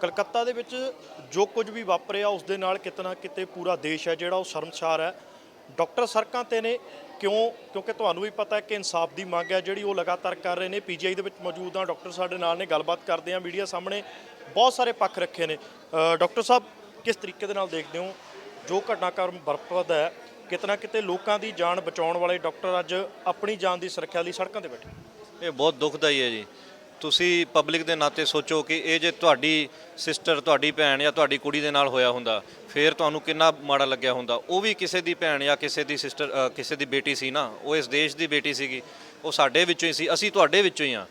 ਕਲਕੱਤਾ ਦੇ ਵਿੱਚ ਜੋ ਕੁਝ ਵੀ ਵਾਪਰਿਆ ਉਸ ਦੇ ਨਾਲ ਕਿਤੇ ਨਾ ਕਿਤੇ ਪੂਰਾ ਦੇਸ਼ ਹੈ ਜਿਹੜਾ ਉਹ ਸ਼ਰਮਸਾਰ ਹੈ। ਡਾਕਟਰ ਸੜਕਾਂ ਤੇ ਨੇ ਕਿਉਂ ਕਿਉਂਕਿ ਤੁਹਾਨੂੰ ਵੀ ਪਤਾ ਹੈ ਕਿ ਇਨਸਾਫ ਦੀ ਮੰਗ ਹੈ ਜਿਹੜੀ ਉਹ ਲਗਾਤਾਰ ਕਰ ਰਹੇ ਨੇ। ਪੀਜੀਆਈ ਦੇ ਵਿੱਚ ਮੌਜੂਦ ਆ ਡਾਕਟਰ ਸਾਡੇ ਨਾਲ ਨੇ ਗੱਲਬਾਤ ਕਰਦੇ ਆ ਮੀਡੀਆ ਸਾਹਮਣੇ ਬਹੁਤ ਸਾਰੇ ਪੱਖ ਰੱਖੇ ਨੇ। ਅ, ਡਾਕਟਰ ਸਾਹਿਬ ਕਿਸ ਤਰੀਕੇ ਦੇ ਨਾਲ ਦੇਖਦੇ ਹੋ? ਜੋ ਘਟਨਾਕ੍ਰਮ ਬਰਪਦ ਹੈ ਕਿਤੇ ਨਾ ਕਿਤੇ ਲੋਕਾਂ ਦੀ ਜਾਨ ਬਚਾਉਣ ਵਾਲੇ ਡਾਕਟਰ ਅੱਜ ਆਪਣੀ ਜਾਨ ਦੀ ਸੁਰੱਖਿਆ ਲਈ ਸੜਕਾਂ ਤੇ ਬੈਠੇ ਇਹ ਬਹੁਤ ਦੁਖਦਾਈ ਹੈ ਜੀ। ਤੁਸੀਂ ਪਬਲਿਕ ਦੇ ਨਾਤੇ ਸੋਚੋ ਕਿ ਇਹ ਜੇ ਤੁਹਾਡੀ ਸਿਸਟਰ ਤੁਹਾਡੀ ਭੈਣ ਜਾਂ ਤੁਹਾਡੀ ਕੁੜੀ ਦੇ ਨਾਲ ਹੋਇਆ ਹੁੰਦਾ, ਫਿਰ ਤੁਹਾਨੂੰ ਕਿੰਨਾ ਮਾੜਾ ਲੱਗਿਆ ਹੁੰਦਾ? ਉਹ ਵੀ ਕਿਸੇ ਦੀ ਭੈਣ ਜਾਂ ਕਿਸੇ ਦੀ ਸਿਸਟਰ ਕਿਸੇ ਦੀ ਬੇਟੀ ਸੀ ਨਾ, ਉਹ ਇਸ ਦੇਸ਼ ਦੀ ਬੇਟੀ ਸੀਗੀ, ਉਹ ਸਾਡੇ ਵਿੱਚੋਂ ਹੀ ਸੀ, ਅਸੀਂ ਤੁਹਾਡੇ ਵਿੱਚੋਂ ਹੀ ਆ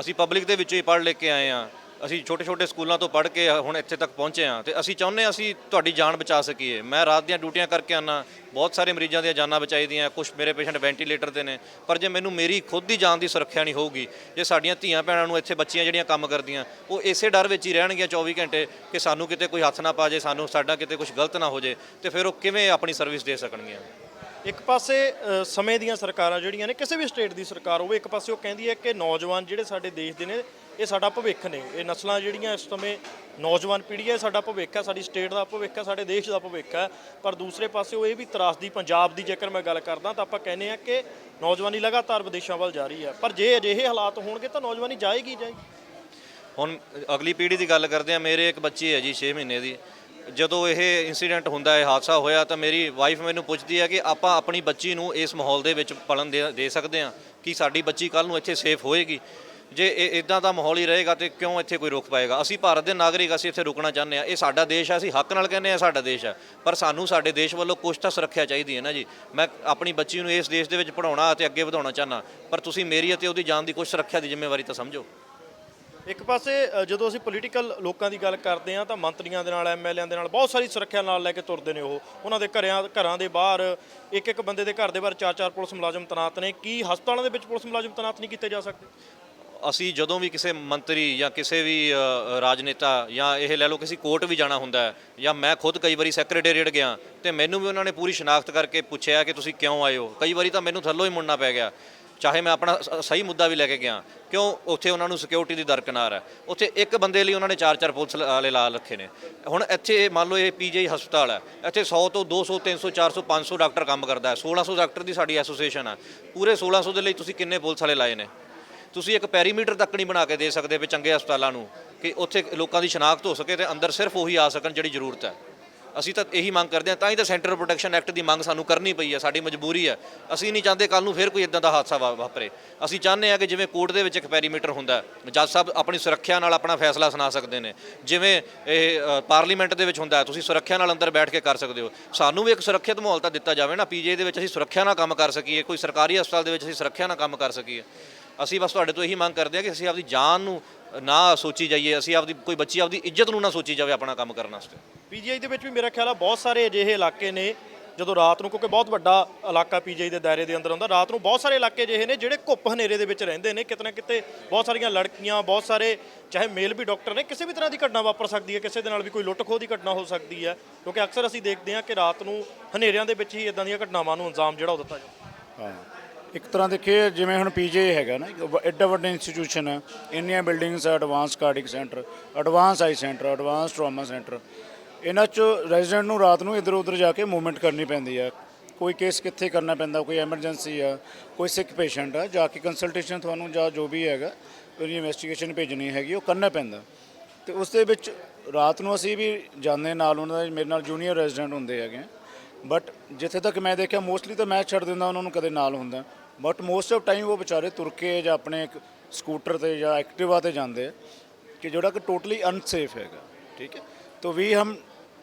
ਅਸੀਂ ਪਬਲਿਕ ਦੇ ਵਿੱਚੋਂ ਹੀ ਪੜ੍ਹ ਲੈ ਕੇ ਆਏ ਆ ਅਸੀਂ ਛੋਟੇ ਛੋਟੇ ਸਕੂਲਾਂ ਤੋਂ ਪੜ੍ਹ ਕੇ ਹੁਣ ਇੱਥੇ ਤੱਕ ਪਹੁੰਚੇ ਆ ਤੇ ਅਸੀਂ ਚਾਹੁੰਦੇ ਹਾਂ ਅਸੀਂ ਤੁਹਾਡੀ ਜਾਨ ਬਚਾ ਸਕੀਏ। ਮੈਂ ਰਾਤ ਦੀਆਂ ਡਿਊਟੀਆਂ ਕਰਕੇ ਆਨਾ, ਬਹੁਤ ਸਾਰੇ ਮਰੀਜ਼ਾਂ ਦੀਆਂ ਜਾਨਾਂ ਬਚਾਈ ਦੀਆਂ ਕੁਝ ਮੇਰੇ ਪੇਸ਼ੈਂਟ ਵੈਂਟੀਲੇਟਰ ਤੇ ਨੇ, ਪਰ ਜੇ ਮੈਨੂੰ ਮੇਰੀ ਖੁਦ ਦੀ ਜਾਨ ਦੀ ਸੁਰੱਖਿਆ ਨਹੀਂ ਹੋਊਗੀ, ਜੇ ਸਾਡੀਆਂ ਧੀਆਂ ਭੈਣਾਂ ਨੂੰ ਇੱਥੇ ਬੱਚੀਆਂ ਜਿਹੜੀਆਂ ਕੰਮ ਕਰਦੀਆਂ, ਉਹ ਇਸੇ ਡਰ ਵਿੱਚ ਹੀ ਰਹਿਣਗੀਆਂ 24 ਘੰਟੇ ਕਿ ਸਾਨੂੰ ਕਿਤੇ ਕੋਈ ਹੱਥ ਨਾ ਪਾ ਜੇ ਸਾਨੂੰ ਸਾਡਾ ਕਿਤੇ ਕੁਝ ਗਲਤ ਨਾ ਹੋ ਜੇ ਤੇ ਫਿਰ ਉਹ ਕਿਵੇਂ ਆਪਣੀ ਸਰਵਿਸ ਦੇ ਸਕਣਗੀਆਂ? ਇੱਕ ਪਾਸੇ ਅ, ਸਮੇਂ ਦੀਆਂ ਸਰਕਾਰਾਂ ਜਿਹੜੀਆਂ ਨੇ ਕਿਸੇ ਵੀ ਸਟੇਟ ਦੀ ਸਰਕਾਰ ਹੋਵੇ ਇੱਕ ਪਾਸੇ ਉਹ ਕਹਿੰਦੀ ਹੈ ਕਿ ਨੌਜਵਾਨ ਜਿਹੜੇ ਸਾਡੇ ਦੇਸ਼ ਦੇ ਨੇ ਇਹ ਸਾਡਾ ਭਵਿੱਖ ਨੇ। ਇਹ ਨਸਲਾਂ ਜਿਹੜੀਆਂ ਇਸ ਸਮੇਂ ਨੌਜਵਾਨ ਪੀੜ੍ਹੀ ਹੈ ਇਹ ਸਾਡਾ ਭਵਿੱਖ ਹੈ ਸਾਡੀ ਸਟੇਟ ਦਾ ਭਵਿੱਖ ਹੈ ਸਾਡੇ ਦੇਸ਼ ਦਾ ਭਵਿੱਖ ਹੈ। ਪਰ ਦੂਸਰੇ ਪਾਸੇ ਉਹ ਇਹ ਵੀ ਤਰਾਸਦੀ ਪੰਜਾਬ ਦੀ ਜੇਕਰ ਮੈਂ ਗੱਲ ਕਰਦਾ ਤਾਂ ਆਪਾਂ ਕਹਿੰਦੇ ਆ ਕਿ ਨੌਜਵਾਨੀ ਲਗਾਤਾਰ ਵਿਦੇਸ਼ਾਂ ਵੱਲ ਜਾ ਰਹੀ ਹੈ। ਪਰ ਜੇ ਅਜਿਹੇ ਹਾਲਾਤ ਹੋਣਗੇ ਤਾਂ ਨੌਜਵਾਨੀ ਜਾਏਗੀ ਜਾਏਗੀ ਹੁਣ ਅਗਲੀ ਪੀੜ੍ਹੀ ਦੀ ਗੱਲ ਕਰਦੇ ਆ ਮੇਰੇ ਇੱਕ ਬੱਚੀ ਹੈ ਜੀ 6 ਮਹੀਨੇ ਦੀ। ਜਦੋਂ ਇਹ ਇਨਸੀਡੈਂਟ ਹੁੰਦਾ ਹੈ ਹਾਦਸਾ ਹੋਇਆ, ਤਾਂ ਮੇਰੀ ਵਾਈਫ ਮੈਨੂੰ ਪੁੱਛਦੀ ਹੈ ਕਿ ਆਪਾਂ ਆਪਣੀ ਬੱਚੀ ਨੂੰ ਇਸ ਮਾਹੌਲ ਦੇ ਵਿੱਚ ਪਲਣ ਦੇ ਦੇ ਸਕਦੇ ਹਾਂ ਕਿ ਸਾਡੀ ਬੱਚੀ ਕੱਲ ਨੂੰ ਇੱਥੇ ਸੇਫ ਹੋਏਗੀ? ਜੇ ਇਹ ਇਦਾਂ ਦਾ ਮਾਹੌਲ ਹੀ ਰਹੇਗਾ ਤੇ ਕਿਉਂ ਇੱਥੇ ਕੋਈ ਰੁਕ ਪਾਏਗਾ? ਅਸੀਂ ਭਾਰਤ ਦੇ ਨਾਗਰਿਕ, ਅਸੀਂ ਇੱਥੇ ਰੁਕਣਾ ਚਾਹੁੰਦੇ ਆ। ਇਹ ਸਾਡਾ ਦੇਸ਼ ਹੈ ਅਸੀਂ ਹੱਕ ਨਾਲ ਕਹਿੰਦੇ ਆ ਸਾਡਾ ਦੇਸ਼ ਆ। ਪਰ ਸਾਨੂੰ, ਸਾਡੇ ਦੇਸ਼ ਵੱਲੋਂ ਕੁਛ ਤਾਂ ਸੁਰੱਖਿਆ ਚਾਹੀਦੀ ਹੈ ਨਾ ਜੀ। ਮੈਂ ਆਪਣੀ ਬੱਚੀ ਨੂੰ ਇਸ ਦੇਸ਼ ਦੇ ਵਿੱਚ ਪੜਾਉਣਾ ਅਤੇ ਅੱਗੇ ਵਧਾਉਣਾ ਚਾਹੁੰਦਾ। ਪਰ ਤੁਸੀਂ ਮੇਰੀ ਅਤੇ ਉਹਦੀ ਜਾਨ ਦੀ ਕੁਛ ਸੁਰੱਖਿਆ ਦੀ ਜ਼ਿੰਮੇਵਾਰੀ ਤਾਂ ਸਮਝੋ। ਇੱਕ ਪਾਸੇ ਅ, ਜਦੋਂ ਅਸੀਂ ਪੋਲੀਟੀਕਲ ਲੋਕਾਂ ਦੀ ਗੱਲ ਕਰਦੇ ਹਾਂ ਤਾਂ ਮੰਤਰੀਆਂ ਦੇ ਨਾਲ ਐਮਐਲਏਆਂ ਦੇ ਨਾਲ ਬਹੁਤ ਸਾਰੀ ਸੁਰੱਖਿਆ ਨਾਲ ਲੈ ਕੇ ਤੁਰਦੇ ਨੇ ਉਹ। ਉਹਨਾਂ ਦੇ ਘਰਿਆਂ ਘਰਾਂ ਦੇ ਬਾਹਰ ਇੱਕ ਇੱਕ ਬੰਦੇ ਦੇ ਘਰ ਦੇ ਬਾਹਰ ਚਾਰ ਚਾਰ ਪੁਲਿਸ ਮੁਲਾਜ਼ਮ ਤੈਨਾਤ ਨੇ। ਕੀ ਹਸਪਤਾਲਾਂ ਦੇ ਵਿੱਚ ਪੁਲਿਸ ਮੁਲਾਜ਼ਮ ਤੈਨਾਤ ਨਹੀਂ ਕੀਤੇ ਜਾ ਸਕਦੇ? ਅਸੀਂ ਜਦੋਂ ਵੀ ਕਿਸੇ ਮੰਤਰੀ ਜਾਂ ਕਿਸੇ ਵੀ ਅ, ਰਾਜਨੇਤਾ ਜਾਂ ਇਹ ਲੈ ਲਓ ਕਿਸੇ ਕੋਰਟ ਵੀ ਜਾਣਾ ਹੁੰਦਾ ਹੈ ਜਾਂ ਮੈਂ ਖੁਦ ਕਈ ਵਾਰੀ ਸੈਕਟਰੀਏਟ ਗਿਆ ਤੇ ਮੈਨੂੰ ਵੀ ਉਹਨਾਂ ਨੇ ਪੂਰੀ ਸ਼ਨਾਖਤ ਕਰਕੇ ਪੁੱਛਿਆ ਕਿ ਤੁਸੀਂ ਕਿਉਂ ਆਏ ਹੋ? ਕਈ ਵਾਰੀ ਤਾਂ ਮੈਨੂੰ ਥੱਲੋਂ ਹੀ ਮੁੜਨਾ ਪੈ ਗਿਆ। ਚਾਹੇ ਮੈਂ ਆਪਣਾ ਸ- ਸਹੀ ਮੁੱਦਾ ਵੀ ਲੈ ਕੇ ਗਿਆ, ਕਿਉਂ ਉੱਥੇ ਉਹਨਾਂ ਨੂੰ ਸਿਕਿਉਰਿਟੀ ਦੀ ਦਰਕਨਾਰ ਹੈ। ਉੱਥੇ ਇੱਕ ਬੰਦੇ ਲਈ ਉਹਨਾਂ ਨੇ ਚਾਰ ਚਾਰ ਪੁਲਿਸ ਵਾਲੇ ਲਾ ਰੱਖੇ ਨੇ। ਹੁਣ ਇੱਥੇ ਮੰਨ ਲਓ ਇਹ ਪੀਜੀਆਈ ਹਸਪਤਾਲ ਹੈ, ਇੱਥੇ 100 ਤੋਂ 200 300 400 500 ਡਾਕਟਰ ਕੰਮ ਕਰਦਾ ਹੈ। 1600 ਡਾਕਟਰ ਦੀ ਸਾਡੀ ਐਸੋਸੀਏਸ਼ਨ ਹੈ। ਪੂਰੇ 1600 ਦੇ ਲਈ ਤੁਸੀਂ ਕਿੰਨੇ ਪੁਲਿਸ ਵਾਲੇ ਲਾਏ ਨੇ? ਤੁਸੀਂ ਇੱਕ ਪੈਰੀਮੀਟਰ ਤੱਕ ਨਹੀਂ ਬਣਾ ਕੇ ਦੇ ਸਕਦੇ ਵੀ ਚੰਗੇ ਹਸਪਤਾਲਾਂ ਨੂੰ, ਕਿ ਉੱਥੇ ਲੋਕਾਂ ਦੀ ਸ਼ਨਾਖਤ ਹੋ ਸਕੇ ਤੇ ਅੰਦਰ ਸਿਰਫ ਉਹੀ ਆ ਸਕਣ ਜਿਹੜੀ ਜ਼ਰੂਰਤ ਹੈ। ਅਸੀਂ ਤਾਂ ਇਹੀ ਮੰਗ ਕਰਦੇ ਹਾਂ, ਤਾਂ ਹੀ ਤਾਂ ਸੈਂਟਰ ਪ੍ਰੋਟੈਕਸ਼ਨ ਐਕਟ ਦੀ ਮੰਗ ਸਾਨੂੰ ਕਰਨੀ ਪਈ ਹੈ ਸਾਡੀ ਮਜਬੂਰੀ ਹੈ ਅਸੀਂ ਨਹੀਂ ਚਾਹੁੰਦੇ ਕੱਲ ਨੂੰ ਫਿਰ ਕੋਈ ਇਦਾਂ ਦਾ ਹਾਦਸਾ ਵਾ- ਵਾਪਰੇ। ਅਸੀਂ ਚਾਹੁੰਦੇ ਹਾਂ ਕਿ ਜਿਵੇਂ ਕੋਰਟ ਦੇ ਵਿੱਚ ਇੱਕ ਪੈਰੀਮੀਟਰ ਹੁੰਦਾ ਜੱਜ ਸਾਹਿਬ ਆਪਣੀ ਸੁਰੱਖਿਆ ਨਾਲ ਆਪਣਾ ਫੈਸਲਾ ਸੁਣਾ ਸਕਦੇ ਨੇ। ਜਿਵੇਂ ਇਹ ਪਾਰਲੀਮੈਂਟ ਦੇ ਵਿੱਚ ਹੁੰਦਾ ਤੁਸੀਂ ਸੁਰੱਖਿਆ ਨਾਲ ਅੰਦਰ ਬੈਠ ਕੇ ਕਰ ਸਕਦੇ ਹੋ। ਸਾਨੂੰ ਵੀ ਇੱਕ ਸੁਰੱਖਿਅਤ ਮਾਹੌਲ ਤਾਂ ਦਿੱਤਾ ਜਾਵੇ ਨਾ ਪੀਜੇ ਦੇ ਵਿੱਚ ਅਸੀਂ ਸੁਰੱਖਿਆ ਨਾਲ ਕੰਮ ਕਰ ਸਕੀਏ, ਕੋਈ ਸਰਕਾਰੀ ਹਸਪਤਾਲ ਦੇ ਵਿੱਚ ਅਸੀਂ ਸੁਰੱਖਿਆ ਨਾਲ ਕੰਮ ਕਰ ਸਕੀਏ। ਅਸੀਂ ਬਸ ਤੁਹਾਡੇ ਤੋਂ ਇਹੀ ਮੰਗ ਕਰਦੇ ਹਾਂ ਕਿ ਅਸੀਂ ਆਪਦੀ ਜਾਨ ਨੂੰ ਨਾ ਸੋਚੀ ਜਾਈਏ ਅਸੀਂ ਆਪਦੀ ਕੋਈ ਬੱਚੀ ਆਪਦੀ ਇੱਜ਼ਤ ਨੂੰ ਨਾ ਸੋਚੀ ਜਾਵੇ ਆਪਣਾ ਕੰਮ ਕਰਨ ਵਾਸਤੇ। ਪੀਜੀਆਈ ਦੇ ਵਿੱਚ ਵੀ ਮੇਰਾ ਖਿਆਲ ਆ ਬਹੁਤ ਸਾਰੇ ਅਜਿਹੇ ਇਲਾਕੇ ਨੇ ਜਦੋਂ ਰਾਤ ਨੂੰ ਕਿਉਂਕਿ ਬਹੁਤ ਵੱਡਾ ਇਲਾਕਾ ਪੀਜੀਆਈ ਦੇ ਦਾਇਰੇ ਦੇ ਅੰਦਰ ਆਉਂਦਾ ਰਾਤ ਨੂੰ ਬਹੁਤ ਸਾਰੇ ਇਲਾਕੇ ਅਜਿਹੇ ਨੇ ਜਿਹੜੇ ਘੁੱਪ ਹਨੇਰੇ ਦੇ ਵਿੱਚ ਰਹਿੰਦੇ ਨੇ ਕਿਤੇ ਨਾ ਕਿਤੇ ਬਹੁਤ ਸਾਰੀਆਂ ਲੜਕੀਆਂ ਬਹੁਤ ਸਾਰੇ ਚਾਹੇ ਮੇਲ ਵੀ ਡਾਕਟਰ ਨੇ ਕਿਸੇ ਵੀ ਤਰ੍ਹਾਂ ਦੀ ਘਟਨਾ ਵਾਪਰ ਸਕਦੀ ਹੈ ਕਿਸੇ ਦੇ ਨਾਲ ਵੀ ਕੋਈ ਲੁੱਟ ਖੋਹ ਦੀ ਘਟਨਾ ਹੋ ਸਕਦੀ ਹੈ ਕਿਉਂਕਿ ਅਕਸਰ ਅਸੀਂ ਦੇਖਦੇ ਹਾਂ ਕਿ ਰਾਤ ਨੂੰ ਹਨੇਰਿਆਂ ਦੇ ਵਿੱਚ ਹੀ ਇਦਾਂ ਦੀਆਂ ਘਟਨਾਵਾਂ ਨੂੰ ਅੰਜਾਮ ਜਿਹੜਾ ਉਹ ਦਿੱਤਾ ਜਾਂਦਾ। ਹਾਂ। ਇੱਕ ਤਰ੍ਹਾਂ ਦੇਖੀਏ, ਜਿਵੇਂ ਹੁਣ ਪੀਜੇ ਹੈਗਾ ਨਾ, ਇੱਕ ਵ- ਐਡਾ ਵੱਡਾ ਇੰਸਟੀਟਿਊਸ਼ਨ ਹੈ, ਇੰਨੀਆਂ buildings advance cardiac centre advance eye centre advance trauma centre ਇਹਨਾਂ 'ਚ ਰੈਜ਼ੀਡੈਂਟ ਨੂੰ ਰਾਤ ਨੂੰ ਇੱਧਰ ਉੱਧਰ ਜਾ ਕੇ ਮੂਵਮੈਂਟ ਕਰਨੀ ਪੈਂਦੀ ਆ ਕੋਈ ਕੇਸ ਕਿੱਥੇ ਕਰਨਾ ਪੈਂਦਾ, ਕੋਈ ਐਮਰਜੈਂਸੀ ਆ ਕੋਈ ਸਿਕ ਪੇਸ਼ੈਂਟ ਆ ਜਾ ਕੇ ਕੰਸਲਟੇਸ਼ਨ ਤੁਹਾਨੂੰ ਜਾਂ ਜੋ ਵੀ ਹੈਗਾ, ਉਹਦੀ ਇਨਵੈਸਟੀਗੇਸ਼ਨ ਭੇਜਣੀ ਹੈਗੀ, ਉਹ ਕਰਨਾ ਪੈਂਦਾ। ਤੇ ਉਸ ਦੇ ਵਿੱਚ ਰਾਤ ਨੂੰ ਅਸੀਂ ਵੀ ਜਾਂਦੇ ਨਾਲ, ਉਹਨਾਂ ਦੇ, ਮੇਰੇ ਨਾਲ ਜੂਨੀਅਰ ਰੈਜ਼ੀਡੈਂਟ ਹੁੰਦੇ ਹੈਗੇ ਬਟ ਜਿੱਥੇ ਤੱਕ ਮੈਂ ਦੇਖਿਆ ਮੋਸਟਲੀ ਤਾਂ ਮੈਂ ਛੱਡ ਦਿੰਦਾ, ਉਹਨਾਂ ਨੂੰ ਕਦੇ ਨਾਲ ਹੁੰਦਾ। ਬਟ ਮੋਸਟ ਆਫ ਟਾਈਮ ਉਹ ਵਿਚਾਰੇ ਤੁਰ ਕੇ ਜਾਂ ਆਪਣੇ ਇੱਕ ਸਕੂਟਰ ਤੇ ਜਾਂ ਐਕਟਿਵਾ ਤੇ ਜਾਂਦੇ ਆ ਕਿ ਜਿਹੜਾ ਕਿ ਟੋਟਲੀ ਅਨਸੇਫ ਹੈਗਾ ਠੀਕ ਹੈ? ਤਾਂ ਵੀ ਹਮ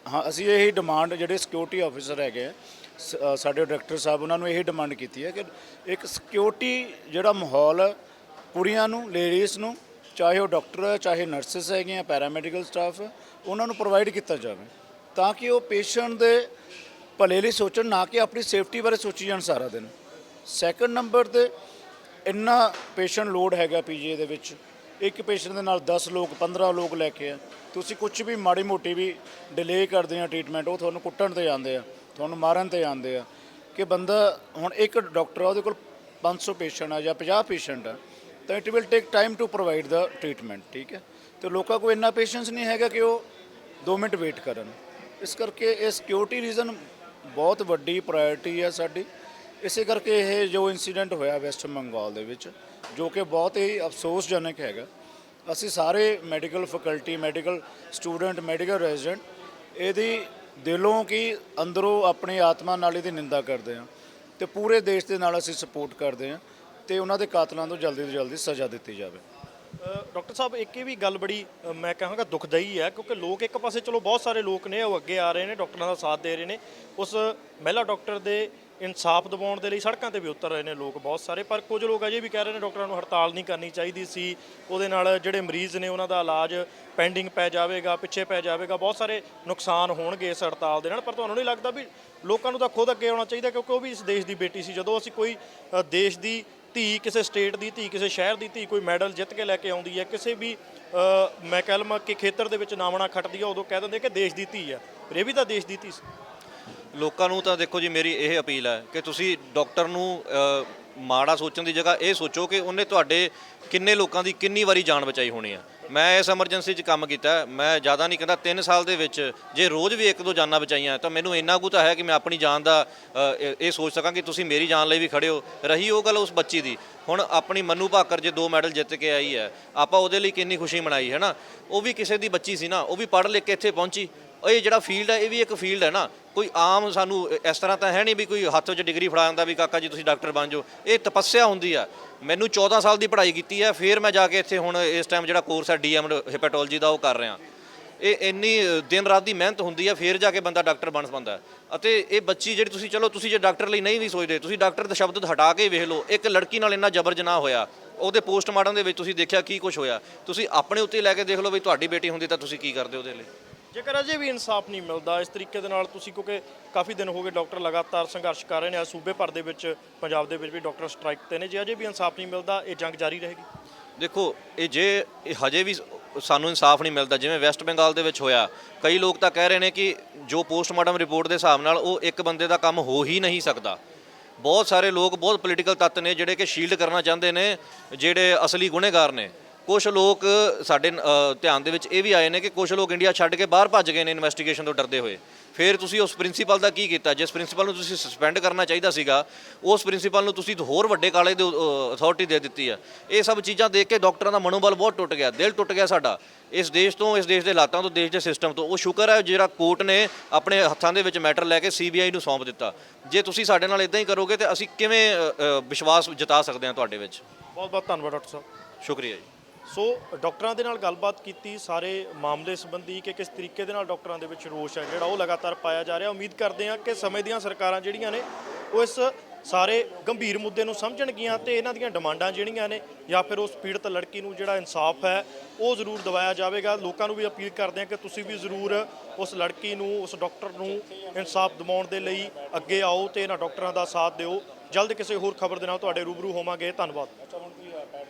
ਹਾਂ ਅਸੀਂ ਇਹੀ ਡਿਮਾਂਡ ਜਿਹੜੇ ਸਿਕਿਉਰਿਟੀ ਆਫੀਸਰ ਹੈਗੇ ਆ, ਸ- ਸਾਡੇ ਡਾਇਰੈਕਟਰ ਸਾਹਿਬ ਉਹਨਾਂ ਨੂੰ ਇਹੀ ਡਿਮਾਂਡ ਕੀਤੀ ਹੈ ਕਿ ਇੱਕ ਸਿਕਿਉਰਿਟੀ ਜਿਹੜਾ ਮਾਹੌਲ ਹੈ, ਕੁੜੀਆਂ ਨੂੰ ਲੇਡੀਜ਼ ਨੂੰ ਚਾਹੇ ਉਹ ਡਾਕਟਰ ਹੈ ਚਾਹੇ ਨਰਸਿਸ ਹੈਗੀਆਂ ਪੈਰਾਮੈਡੀਕਲ ਸਟਾਫ ਉਹਨਾਂ ਨੂੰ ਪ੍ਰੋਵਾਈਡ ਕੀਤਾ ਜਾਵੇ ਤਾਂ ਕਿ ਉਹ ਪੇਸ਼ੈਂਟ ਦੇ ਭਲੇ ਲਈ ਸੋਚਣ ਨਾ ਕਿ ਆਪਣੀ ਸੇਫਟੀ ਬਾਰੇ ਸੋਚੀ ਜਾਣ ਸਾਰਾ ਦਿਨ। ਸੈਕੰਡ ਨੰਬਰ ਤੇ ਇੰਨਾ ਪੇਸ਼ੈਂਟ ਲੋਡ ਹੈਗਾ ਪੀਜੀ ਦੇ ਵਿੱਚ। ਇੱਕ ਪੇਸ਼ੈਂਟ ਦੇ ਨਾਲ 10 ਲੋਕ 15 ਲੋਕ ਲੈ ਕੇ ਆ। ਤੁਸੀਂ ਕੁਝ ਵੀ ਮਾੜੀ ਮੋਟੀ ਵੀ ਡਿਲੇ ਕਰਦੇ ਆ ਟ੍ਰੀਟਮੈਂਟ ਉਹ ਤੁਹਾਨੂੰ ਕੁੱਟਣ ਤੇ ਜਾਂਦੇ ਆ, ਤੁਹਾਨੂੰ ਮਾਰਨ ਤੇ ਜਾਂਦੇ ਆ। ਕਿ ਬੰਦਾ ਹੁਣ ਇੱਕ ਡਾਕਟਰ ਆ, ਉਹਦੇ ਕੋਲ 500 ਪੇਸ਼ੈਂਟ ਆ ਜਾਂ 50 ਪੇਸ਼ੈਂਟ ਆ, ਤਾਂ it will take time to provide the treatment ਠੀਕ ਹੈ? ਤੇ ਲੋਕਾਂ ਕੋਲ ਇੰਨਾ ਪੇਸ਼ੈਂਸ ਨਹੀਂ ਹੈਗਾ ਕਿ ਉਹ 2 ਮਿੰਟ ਵੇਟ ਕਰਨ। ਇਸ ਕਰਕੇ ਇਹ ਸਿਕਿਉਰਿਟੀ ਰੀਜ਼ਨ ਬਹੁਤ ਵੱਡੀ ਪ੍ਰਾਇੋਰਟੀ ਹੈ ਸਾਡੀ। ਇਸੇ ਕਰਕੇ ਇਹ ਜੋ ਇਨਸੀਡੈਂਟ ਹੋਇਆ ਵੈਸਟ ਬੰਗਾਲ ਦੇ ਵਿੱਚ, ਜੋ ਕਿ ਬਹੁਤ ਹੀ ਅਫਸੋਸਜਨਕ ਹੈਗਾ। ਅਸੀਂ ਸਾਰੇ medical faculty medical student medical resident ਇਹਦੀ ਦਿਲੋਂ ਕੀ ਅੰਦਰੋਂ ਆਪਣੀ ਆਤਮਾ ਨਾਲ ਇਹਦੀ ਨਿੰਦਾ ਕਰਦੇ ਹਾਂ ਤੇ ਪੂਰੇ ਦੇਸ਼ ਦੇ ਨਾਲ ਅਸੀਂ ਸਪੋਰਟ ਕਰਦੇ ਹਾਂ ਤੇ ਉਹਨਾਂ ਦੇ ਕਾਤਲਾਂ ਨੂੰ ਜਲਦੀ ਤੋਂ ਜਲਦੀ ਸਜ਼ਾ ਦਿੱਤੀ ਜਾਵੇ। ਡਾਕਟਰ ਸਾਹਿਬ, ਇੱਕ ਇਹ ਵੀ ਗੱਲ ਬੜੀ ਮੈਂ ਕਹਾਂਗਾ ਦੁਖਦਾਈ ਹੈ, ਕਿਉਂਕਿ ਲੋਕ ਇੱਕ ਪਾਸੇ, ਚਲੋ ਬਹੁਤ ਸਾਰੇ ਲੋਕ ਨੇ, ਉਹ ਅੱਗੇ ਆ ਰਹੇ ਨੇ, ਡਾਕਟਰਾਂ ਦਾ ਸਾਥ ਦੇ ਰਹੇ ਨੇ। ਉਸ ਮਹਿਲਾ ਡਾਕਟਰ ਦੇ ਇਨਸਾਫ ਦਿਵਾਉਣ ਦੇ ਲਈ ਸੜਕਾਂ ਤੇ ਵੀ ਉਤਰ ਰਹੇ ਨੇ ਲੋਕ ਬਹੁਤ ਸਾਰੇ, ਪਰ ਕੁਝ ਲੋਕ ਅਜੇ ਵੀ ਕਹਿ ਰਹੇ ਨੇ ਡਾਕਟਰਾਂ ਨੂੰ ਹੜਤਾਲ ਨਹੀਂ ਕਰਨੀ ਚਾਹੀਦੀ ਸੀ। ਉਹਦੇ ਨਾਲ ਜਿਹੜੇ ਮਰੀਜ਼ ਨੇ, ਉਹਨਾਂ ਦਾ ਇਲਾਜ ਪੈਂਡਿੰਗ ਪੈ ਜਾਵੇਗਾ, ਪਿੱਛੇ ਪੈ ਜਾਵੇਗਾ, ਬਹੁਤ ਸਾਰੇ ਨੁਕਸਾਨ ਹੋਣਗੇ ਇਸ ਹੜਤਾਲ ਦੇ ਨਾਲ। ਪਰ ਤੁਹਾਨੂੰ ਨਹੀਂ ਲੱਗਦਾ ਵੀ ਲੋਕਾਂ ਨੂੰ ਤਾਂ ਖੁਦ ਅੱਗੇ ਆਉਣਾ ਚਾਹੀਦਾ, ਕਿਉਂਕਿ ਉਹ ਵੀ ਇਸ ਦੇਸ਼ ਦੀ ਬੇਟੀ ਸੀ। ਜਦੋਂ ਅਸੀਂ ਕੋਈ ਦੇਸ਼ ਦੀ ਧੀ ਕਿਸੇ ਸਟੇਟ ਦੀ ਧੀ ਕਿਸੇ ਸ਼ਹਿਰ ਦੀ ਧੀ ਕੋਈ ਮੈਡਲ ਜਿੱਤ ਕੇ ਲੈ ਕੇ ਆਉਂਦੀ ਹੈ ਕਿਸੇ ਵੀ ਅ, ਮੈਂ ਕਹਿ ਕਿ ਖੇਤਰ ਦੇ ਵਿੱਚ ਨਾਮਣਾ ਖੱਟਦੀ ਹੈ ਉਦੋਂ ਕਹਿ ਦਿੰਦੇ ਕਿ ਦੇਸ਼ ਦੀ ਧੀ ਹੈ। ਪਰ ਇਹ ਵੀ ਤਾਂ ਦੇਸ਼ ਦੀ ਧੀ ਸੀ। ਲੋਕਾਂ ਨੂੰ ਤਾਂ ਦੇਖੋ ਜੀ ਮੇਰੀ ਇਹ ਅਪੀਲ ਹੈ ਕਿ ਤੁਸੀਂ ਡਾਕਟਰ ਨੂੰ ਮਾੜਾ ਸੋਚਣ ਦੀ ਜਗ੍ਹਾ ਇਹ ਸੋਚੋ ਕਿ ਉਹਨੇ ਤੁਹਾਡੇ ਕਿੰਨੇ ਲੋਕਾਂ ਦੀ ਕਿੰਨੀ ਵਾਰੀ ਜਾਨ ਬਚਾਈ ਹੋਣੀ ਹੈ। ਮੈਂ ਇਸ ਐਮਰਜੈਂਸੀ 'ਚ ਕੰਮ ਕੀਤਾ, ਮੈਂ ਜ਼ਿਆਦਾ ਨਹੀਂ ਕਹਿੰਦਾ 3 ਸਾਲ ਦੇ ਵਿੱਚ, ਜੇ ਰੋਜ਼ ਵੀ ਇੱਕ ਦੋ ਜਾਨਾਂ ਬਚਾਈਆਂ, ਤਾਂ ਮੈਨੂੰ ਇੰਨਾ ਕੁ ਤਾਂ ਹੈ ਕਿ ਮੈਂ ਆਪਣੀ ਜਾਨ ਦਾ ਇਹ- ਇਹ ਸੋਚ ਸਕਾਂ ਕਿ ਤੁਸੀਂ ਮੇਰੀ ਜਾਨ ਲਈ ਵੀ ਖੜੇ ਹੋ। ਰਹੀ ਉਹ ਗੱਲ ਉਸ ਬੱਚੀ ਦੀ। ਹੁਣ ਆਪਣੀ ਮੰਨੂ ਭਾਕਰ ਜੇ ਦੋ ਮੈਡਲ ਜਿੱਤ ਕੇ ਆਈ ਹੈ, ਆਪਾਂ ਉਹਦੇ ਲਈ ਕਿੰਨੀ ਖੁਸ਼ੀ ਮਨਾਈ, ਹੈ ਨਾ? ਉਹ ਵੀ ਕਿਸੇ ਦੀ ਬੱਚੀ ਸੀ ਨਾ, ਉਹ ਵੀ ਪੜ੍ਹ ਲਿਖ ਕੇ ਇੱਥੇ ਪਹੁੰਚੀ। ਇਹ ਜਿਹੜਾ ਫੀਲਡ ਹੈ, ਇਹ ਵੀ ਇੱਕ ਫੀਲਡ ਹੈ ਨਾ। ਕੋਈ ਆਮ ਸਾਨੂੰ ਇਸ ਤਰ੍ਹਾਂ ਤਾਂ ਹੈ ਨਹੀਂ ਵੀ ਕੋਈ ਹੱਥ ਵਿੱਚ ਡਿਗਰੀ ਫੜਾ ਜਾਂਦਾ ਵੀ ਕਾਕਾ ਜੀ ਤੁਸੀਂ ਡਾਕਟਰ ਬਣ ਜਾਓ। ਇਹ ਤਪੱਸਿਆ ਹੁੰਦੀ ਆ। ਮੈਨੂੰ 14 ਸਾਲ ਦੀ ਪੜ੍ਹਾਈ ਕੀਤੀ ਹੈ ਫਿਰ ਮੈਂ ਜਾ ਕੇ ਇੱਥੇ ਹੁਣ ਇਸ ਟਾਈਮ ਜਿਹੜਾ ਕੋਰਸ ਹੈ ਡੀਐਮ ਹੈਪੇਟੋਲੋਜੀ ਦਾ, ਉਹ ਕਰ ਰਿਹਾ। ਇਹ ਇੰਨੀ ਦਿਨ ਰਾਤ ਦੀ ਮਿਹਨਤ ਹੁੰਦੀ ਹੈ ਫਿਰ ਜਾ ਕੇ ਬੰਦਾ ਡਾਕਟਰ ਬਣ ਪਾਉਂਦਾ ਅਤੇ ਇਹ ਬੱਚੀ ਜਿਹੜੀ ਤੁਸੀਂ, ਚਲੋ ਤੁਸੀਂ ਜੇ ਡਾਕਟਰ ਲਈ ਨਹੀਂ ਵੀ ਸੋਚਦੇ, ਤੁਸੀਂ ਡਾਕਟਰ ਦਾ ਸ਼ਬਦ ਹਟਾ ਕੇ ਵੇਖ ਲਓ, ਇੱਕ ਲੜਕੀ ਨਾਲ ਇੰਨਾ ਜਬਰ ਜਨਾਹ ਹੋਇਆ। ਉਹਦੇ ਪੋਸਟਮਾਰਟਮ ਦੇ ਵਿੱਚ ਤੁਸੀਂ ਦੇਖਿਆ ਕੀ ਕੁਝ ਹੋਇਆ। ਤੁਸੀਂ ਆਪਣੇ ਉੱਤੇ ਲੈ ਕੇ ਦੇਖ ਲਓ ਵੀ ਤੁਹਾਡੀ ਬੇਟੀ ਹੁੰਦੀ ਤਾਂ ਤੁਸੀਂ ਕੀ ਕਰਦੇ ਉਹਦੇ ਲਈ। ਜੇਕਰ ਅਜੇ ਵੀ ਇਨਸਾਫ ਨਹੀਂ ਮਿਲਦਾ, ਇਸ ਤਰੀਕੇ ਦੇ ਨਾਲ ਤੁਸੀਂ ਕਿਉਂਕਿ ਕਾਫੀ ਦਿਨ ਹੋ ਗਏ ਡਾਕਟਰ ਲਗਾਤਾਰ ਸੰਘਰਸ਼ ਕਰ ਰਹੇ ਨੇ ਸੂਬੇ ਭਰ ਦੇ ਵਿੱਚ, ਪੰਜਾਬ ਦੇ ਵਿੱਚ ਵੀ ਡਾਕਟਰ ਸਟ੍ਰਾਈਕ ਤੇ ਨੇ। ਜੇ ਅਜੇ ਵੀ ਇਨਸਾਫ ਨਹੀਂ ਮਿਲਦਾ, ਇਹ ਜੰਗ ਜਾਰੀ ਰਹੇਗੀ। ਦੇਖੋ, ਇਹ ਜੇ ਇਹ ਹਜੇ ਵੀ ਸਾਨੂੰ ਇਨਸਾਫ ਨਹੀਂ ਮਿਲਦਾ, ਜਿਵੇਂ ਵੈਸਟ ਬੰਗਾਲ ਦੇ ਵਿੱਚ ਹੋਇਆ, ਕਈ ਲੋਕ ਤਾਂ ਕਹਿ ਰਹੇ ਨੇ ਕਿ ਜੋ ਪੋਸਟਮਾਰਟਮ ਰਿਪੋਰਟ ਦੇ ਹਿਸਾਬ ਨਾਲ ਉਹ ਇੱਕ ਬੰਦੇ ਦਾ ਕੰਮ ਹੋ ਹੀ ਨਹੀਂ ਸਕਦਾ। ਬਹੁਤ ਸਾਰੇ ਲੋਕ ਬਹੁਤ ਪੋਲੀਟੀਕਲ ਤੱਤ ਨੇ ਜਿਹੜੇ ਕਿ ਸ਼ੀਲਡ ਕਰਨਾ ਚਾਹੁੰਦੇ ਨੇ, ਜਿਹੜੇ ਅਸਲੀ ਗੁਨੇਗਾਰ ਨੇ। ਕੁਝ ਲੋਕ ਸਾਡੇ ਅ, ਧਿਆਨ ਦੇ ਵਿੱਚ ਇਹ ਵੀ ਆਏ ਨੇ ਕਿ ਕੁਝ ਲੋਕ ਇੰਡੀਆ ਛੱਡ ਕੇ ਬਾਹਰ ਭੱਜ ਗਏ ਨੇ ਇਨਵੈਸਟੀਗੇਸ਼ਨ ਤੋਂ ਡਰਦੇ ਹੋਏ। ਫਿਰ ਤੁਸੀਂ ਉਸ ਪ੍ਰਿੰਸੀਪਲ ਦਾ ਕੀ ਕੀਤਾ? ਜਿਸ ਪ੍ਰਿੰਸੀਪਲ ਨੂੰ ਤੁਸੀਂ ਸਸਪੈਂਡ ਕਰਨਾ ਚਾਹੀਦਾ ਸੀਗਾ ਉਸ ਪ੍ਰਿੰਸੀਪਲ ਨੂੰ ਤੁਸੀਂ ਹੋਰ ਵੱਡੇ ਕਾਲੇ ਦੇ ਅਥਾਰਟੀ ਦੇ ਦਿੱਤੀ ਆ। ਇਹ ਸਭ ਚੀਜ਼ਾਂ ਦੇਖ ਕੇ ਡਾਕਟਰਾਂ ਦਾ ਮਨੋਬਲ ਬਹੁਤ ਟੁੱਟ ਗਿਆ ਦਿਲ ਟੁੱਟ ਗਿਆ ਸਾਡਾ। ਇਸ ਦੇਸ਼ ਤੋਂ ਇਸ ਦੇਸ਼ ਦੇ ਹਾਲਾਤਾਂ ਤੋਂ ਦੇਸ਼ ਦੇ ਸਿਸਟਮ ਤੋਂ। ਉਹ ਸ਼ੁਕਰ ਹੈ ਜਿਹੜਾ ਕੋਰਟ ਨੇ ਆਪਣੇ ਹੱਥਾਂ ਦੇ ਵਿੱਚ ਮੈਟਰ ਲੈ ਕੇ ਸੀਬੀਆਈ ਨੂੰ ਸੌਂਪ ਦਿੱਤਾ। ਜੇ ਤੁਸੀਂ ਸਾਡੇ ਨਾਲ ਇਦਾਂ ਹੀ ਕਰੋਗੇ ਤੇ ਅਸੀਂ ਕਿਵੇਂ ਅ, ਅ, ਵਿਸ਼ਵਾਸ ਜਤਾ ਸਕਦੇ ਹਾਂ ਤੁਹਾਡੇ ਵਿੱਚ? ਬਹੁਤ ਬਹੁਤ ਧੰਨਵਾਦ ਡਾਕਟਰ ਸਾਹਿਬ। ਸ਼ੁਕਰੀਆ ਜੀ। ਸੋ ਡਾਕਟਰਾਂ ਦੇ ਨਾਲ ਗੱਲਬਾਤ ਕੀਤੀ, ਸਾਰੇ ਮਾਮਲੇ ਸੰਬੰਧੀ ਕਿ ਕਿਸ ਤਰੀਕੇ ਦੇ ਨਾਲ ਡਾਕਟਰਾਂ ਦੇ ਵਿੱਚ ਰੋਸ਼ ਹੈ, ਜਿਹੜਾ ਉਹ ਲਗਾਤਾਰ ਪਾਇਆ ਜਾ ਰਿਹਾ। ਉਮੀਦ ਕਰਦੇ ਹਾਂ ਕਿ ਸਮੇਂ ਦੀਆਂ ਸਰਕਾਰਾਂ ਜਿਹੜੀਆਂ ਨੇ, ਉਹ ਇਸ ਸਾਰੇ ਗੰਭੀਰ ਮੁੱਦੇ ਨੂੰ ਸਮਝਣਗੀਆਂ ਤੇ ਇਹਨਾਂ ਦੀਆਂ ਡਿਮਾਂਡਾਂ ਜਿਹੜੀਆਂ ਨੇ ਜਾਂ ਫਿਰ ਉਸ ਪੀੜਤ ਲੜਕੀ ਨੂੰ ਜਿਹੜਾ ਇਨਸਾਫ ਹੈ, ਉਹ ਜ਼ਰੂਰ ਦਿਵਾਇਆ ਜਾਵੇਗਾ। ਲੋਕਾਂ ਨੂੰ ਵੀ ਅਪੀਲ ਕਰਦੇ ਹਾਂ ਕਿ ਤੁਸੀਂ ਵੀ ਜ਼ਰੂਰ ਉਸ ਲੜਕੀ ਨੂੰ, ਉਸ ਡਾਕਟਰ ਨੂੰ ਇਨਸਾਫ ਦਿਵਾਉਣ ਦੇ ਲਈ ਅੱਗੇ ਆਓ ਤੇ ਇਹਨਾਂ ਡਾਕਟਰਾਂ ਦਾ ਸਾਥ ਦਿਓ। ਜਲਦ ਕਿਸੇ ਹੋਰ ਖਬਰ ਦੇ ਨਾਲ ਤੁਹਾਡੇ ਰੂਬਰੂ ਹੋਵਾਂਗੇ। ਧੰਨਵਾਦ।